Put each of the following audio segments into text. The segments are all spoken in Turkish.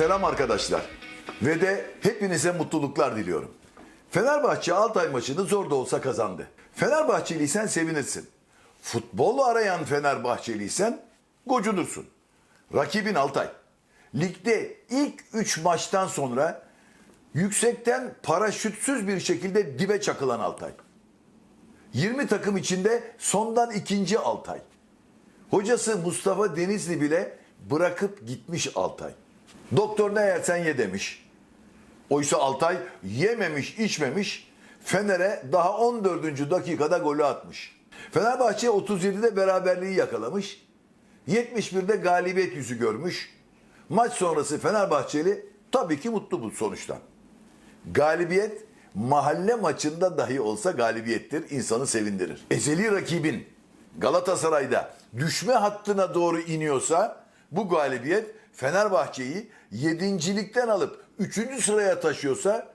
Selam arkadaşlar. Ve de hepinize mutluluklar diliyorum. Fenerbahçe Altay maçını zor da olsa kazandı. Fenerbahçeliysen sevinirsin. Futbol arayan Fenerbahçeliysen gocunursun. Rakibin Altay. Ligde ilk 3 maçtan sonra yüksekten paraşütsüz bir şekilde dibe çakılan Altay. 20 takım içinde sondan ikinci Altay. Hocası Mustafa Denizli bile bırakıp gitmiş Altay. Doktor ne yersen ye demiş. Oysa Altay yememiş içmemiş Fener'e daha 14. dakikada golü atmış. Fenerbahçe 37'de beraberliği yakalamış. 71'de galibiyet yüzü görmüş. Maç sonrası Fenerbahçeli tabii ki mutlu bu sonuçtan. Galibiyet mahalle maçında dahi olsa galibiyettir, insanı sevindirir. Ezeli rakibin Galatasaray'da düşme hattına doğru iniyorsa bu galibiyet Fenerbahçe'yi yedincilikten alıp üçüncü sıraya taşıyorsa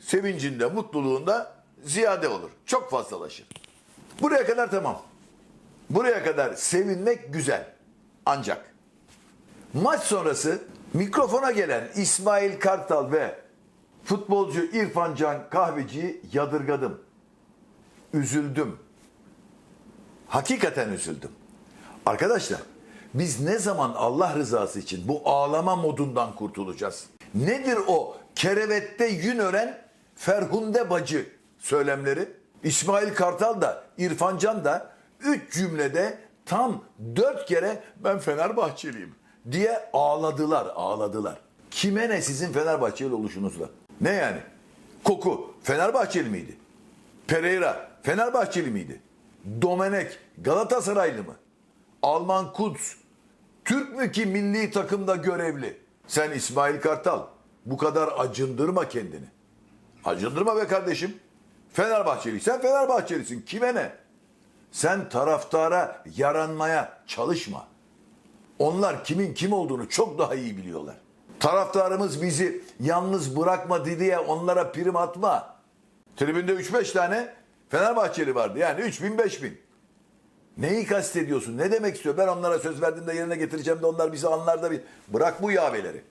sevincinde, mutluluğunda ziyade olur. Çok fazlalaşır. Buraya kadar tamam. Buraya kadar sevinmek güzel. Ancak maç sonrası mikrofona gelen İsmail Kartal ve futbolcu İrfan Can Kahveci'yi yadırgadım. Üzüldüm. Hakikaten üzüldüm. Arkadaşlar biz ne zaman Allah rızası için bu ağlama modundan kurtulacağız? Nedir o kerevette yün ören Ferhunde bacı söylemleri? İsmail Kartal da İrfan Can da üç cümlede tam dört kere ben Fenerbahçeliyim diye ağladılar ağladılar. Kime ne sizin Fenerbahçeli oluşunuzla? Ne yani? Koku Fenerbahçeli miydi? Pereira Fenerbahçeli miydi? Domenek Galatasaraylı mı? Alman Kuds Türk mü ki milli takımda görevli? Sen İsmail Kartal bu kadar acındırma kendini. Acındırma be kardeşim. Fenerbahçeliysen Fenerbahçelisin. Kime ne? Sen taraftara yaranmaya çalışma. Onlar kimin kim olduğunu çok daha iyi biliyorlar. Taraftarımız bizi yalnız bırakmadı diye onlara prim atma. Tribünde 3-5 tane Fenerbahçeli vardı. Yani 3000 5000. Neyi kastediyorsun? Ne demek istiyor? Ben onlara söz verdiğimde yerine getireceğim de onlar bizi anlar da bir. Bırak bu yaveleri.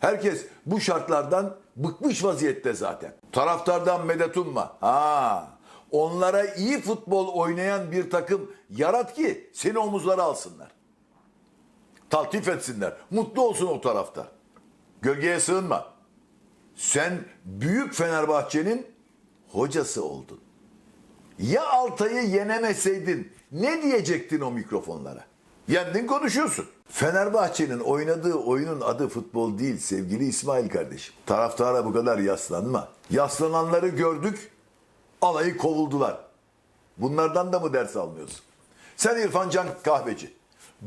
Herkes bu şartlardan bıkmış vaziyette zaten. Taraftardan medet umma. Ha. Onlara iyi futbol oynayan bir takım yarat ki seni omuzlara alsınlar. Taltif etsinler. Mutlu olsun o tarafta. Gölgeye sığınma. Sen büyük Fenerbahçe'nin hocası oldun. Ya Altay'ı yenemeseydin ne diyecektin o mikrofonlara? Yendin konuşuyorsun. Fenerbahçe'nin oynadığı oyunun adı futbol değil sevgili İsmail kardeşim. Taraftara bu kadar yaslanma. Yaslananları gördük, alayı kovuldular. Bunlardan da mı ders almıyorsun? Sen İrfan Can Kahveci.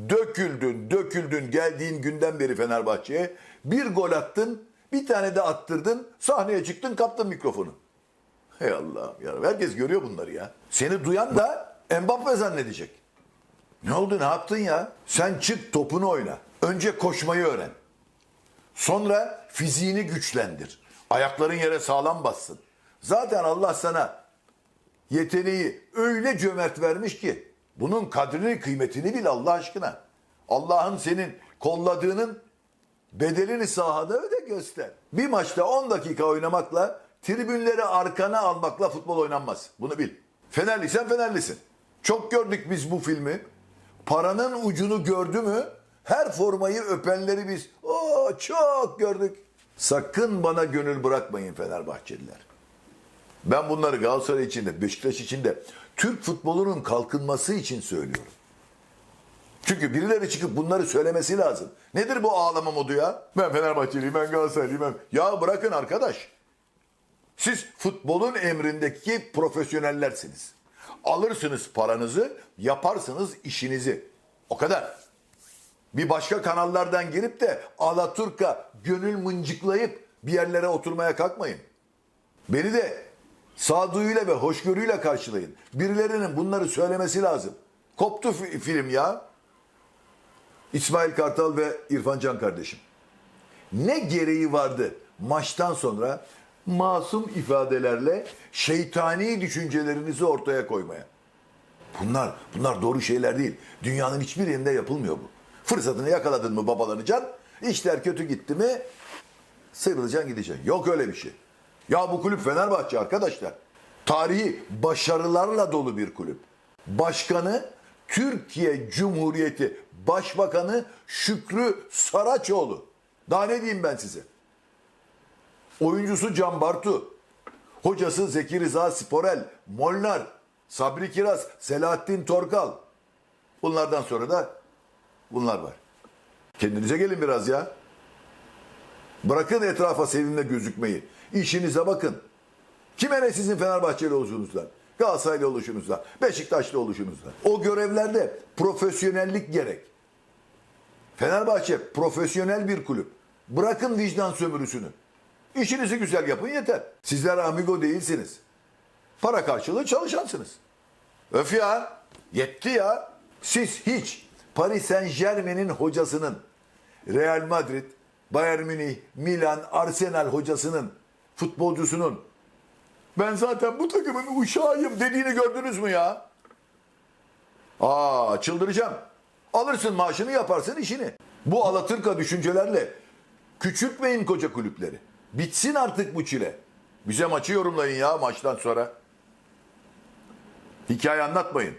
Döküldün, döküldün geldiğin günden beri Fenerbahçe'ye. Bir gol attın, bir tane de attırdın, sahneye çıktın, kaptın mikrofonu. Hey Allah'ım ya. Herkes görüyor bunları ya. Seni duyan da Mbappe zannedecek. Ne oldu ne yaptın ya? Sen çık topunu oyna. Önce koşmayı öğren. Sonra fiziğini güçlendir. Ayakların yere sağlam bassın. Zaten Allah sana yeteneği öyle cömert vermiş ki bunun kadrini kıymetini bil Allah aşkına. Allah'ın senin kolladığının bedelini sahada öde göster. Bir maçta 10 dakika oynamakla tribünleri arkana almakla futbol oynanmaz. Bunu bil. Fenerliysen Fenerlisin. Çok gördük biz bu filmi. Paranın ucunu gördü mü her formayı öpenleri biz o çok gördük. Sakın bana gönül bırakmayın Fenerbahçeliler. Ben bunları Galatasaray için de Beşiktaş için de Türk futbolunun kalkınması için söylüyorum. Çünkü birileri çıkıp bunları söylemesi lazım. Nedir bu ağlama modu ya? Ben Fenerbahçeliyim, ben Galatasaraylıyım. Ben... Ya bırakın arkadaş. Siz futbolun emrindeki profesyonellersiniz. Alırsınız paranızı, yaparsınız işinizi. O kadar. Bir başka kanallardan girip de Alaturka gönül mıncıklayıp bir yerlere oturmaya kalkmayın. Beni de sağduyuyla ve hoşgörüyle karşılayın. Birilerinin bunları söylemesi lazım. Koptu fi- film ya. İsmail Kartal ve İrfan Can kardeşim. Ne gereği vardı maçtan sonra masum ifadelerle şeytani düşüncelerinizi ortaya koymaya? Bunlar bunlar doğru şeyler değil. Dünyanın hiçbir yerinde yapılmıyor bu. Fırsatını yakaladın mı babalarını can İşler kötü gitti mi sıyrılacaksın gideceksin. Yok öyle bir şey. Ya bu kulüp Fenerbahçe arkadaşlar. Tarihi başarılarla dolu bir kulüp. Başkanı Türkiye Cumhuriyeti Başbakanı Şükrü Saraçoğlu. Daha ne diyeyim ben size? Oyuncusu Can Bartu. Hocası Zeki Rıza Sporel, Molnar, Sabri Kiraz, Selahattin Torkal. Bunlardan sonra da bunlar var. Kendinize gelin biraz ya. Bırakın etrafa sevimle gözükmeyi. İşinize bakın. Kime ne sizin Fenerbahçeli oluşunuzdan, Galatasaraylı oluşunuzdan, Beşiktaşlı oluşunuzdan. O görevlerde profesyonellik gerek. Fenerbahçe profesyonel bir kulüp. Bırakın vicdan sömürüsünü. İşinizi güzel yapın yeter. Sizler amigo değilsiniz. Para karşılığı çalışansınız. Öf ya. Yetti ya. Siz hiç Paris Saint Germain'in hocasının, Real Madrid, Bayern Münih, Milan, Arsenal hocasının, futbolcusunun ben zaten bu takımın uşağıyım dediğini gördünüz mü ya? Aa çıldıracağım. Alırsın maaşını yaparsın işini. Bu Alaturka düşüncelerle küçültmeyin koca kulüpleri. Bitsin artık bu çile. Bize maçı yorumlayın ya maçtan sonra. Hikaye anlatmayın.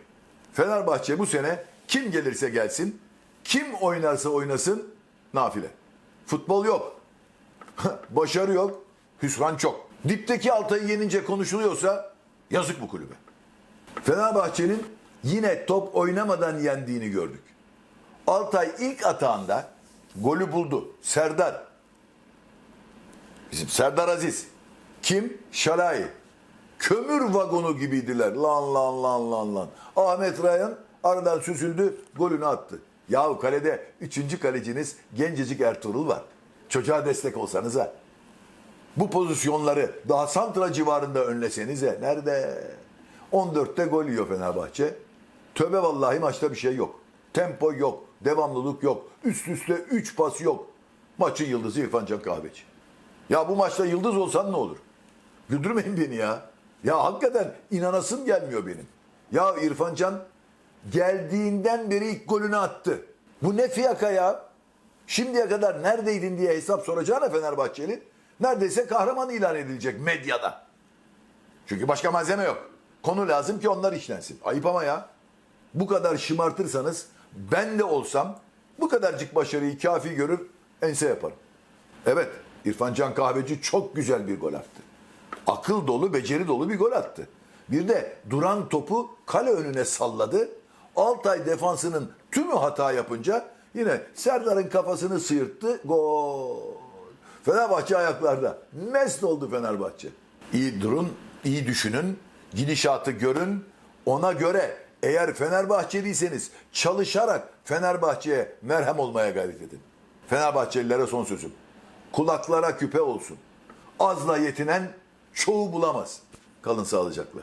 Fenerbahçe bu sene kim gelirse gelsin, kim oynarsa oynasın nafile. Futbol yok. Başarı yok. Hüsran çok. Dipteki Altay'ı yenince konuşuluyorsa yazık bu kulübe. Fenerbahçe'nin yine top oynamadan yendiğini gördük. Altay ilk atağında golü buldu. Serdar. Bizim Serdar Aziz. Kim? Şalay. Kömür vagonu gibiydiler. Lan lan lan lan lan. Ahmet Rayan aradan süzüldü, golünü attı. Yahu kalede üçüncü kaleciniz gencecik Ertuğrul var. Çocuğa destek olsanız ha. Bu pozisyonları daha santra civarında önlesenize. Nerede? 14'te gol yiyor Fenerbahçe. Tövbe vallahi maçta bir şey yok. Tempo yok. Devamlılık yok. Üst üste 3 pas yok. Maçın yıldızı İrfan Can Kahveci. Ya bu maçta yıldız olsan ne olur? Güldürmeyin beni ya. Ya hakikaten inanasım gelmiyor benim. Ya İrfan Can geldiğinden beri ilk golünü attı. Bu ne fiyaka ya? Şimdiye kadar neredeydin diye hesap soracağına Fenerbahçeli neredeyse kahraman ilan edilecek medyada. Çünkü başka malzeme yok. Konu lazım ki onlar işlensin. Ayıp ama ya. Bu kadar şımartırsanız ben de olsam bu kadarcık başarıyı kafi görür ense yaparım. Evet İrfan Can Kahveci çok güzel bir gol attı. Akıl dolu, beceri dolu bir gol attı. Bir de duran topu kale önüne salladı. Altay defansının tümü hata yapınca yine Serdar'ın kafasını sıyırttı. Gol. Fenerbahçe ayaklarda. Mest oldu Fenerbahçe. İyi durun, iyi düşünün, gidişatı görün. Ona göre eğer Fenerbahçeliyseniz çalışarak Fenerbahçe'ye merhem olmaya gayret edin. Fenerbahçelilere son sözüm. Kulaklara küpe olsun. Azla yetinen çoğu bulamaz. Kalın sağlıcakla.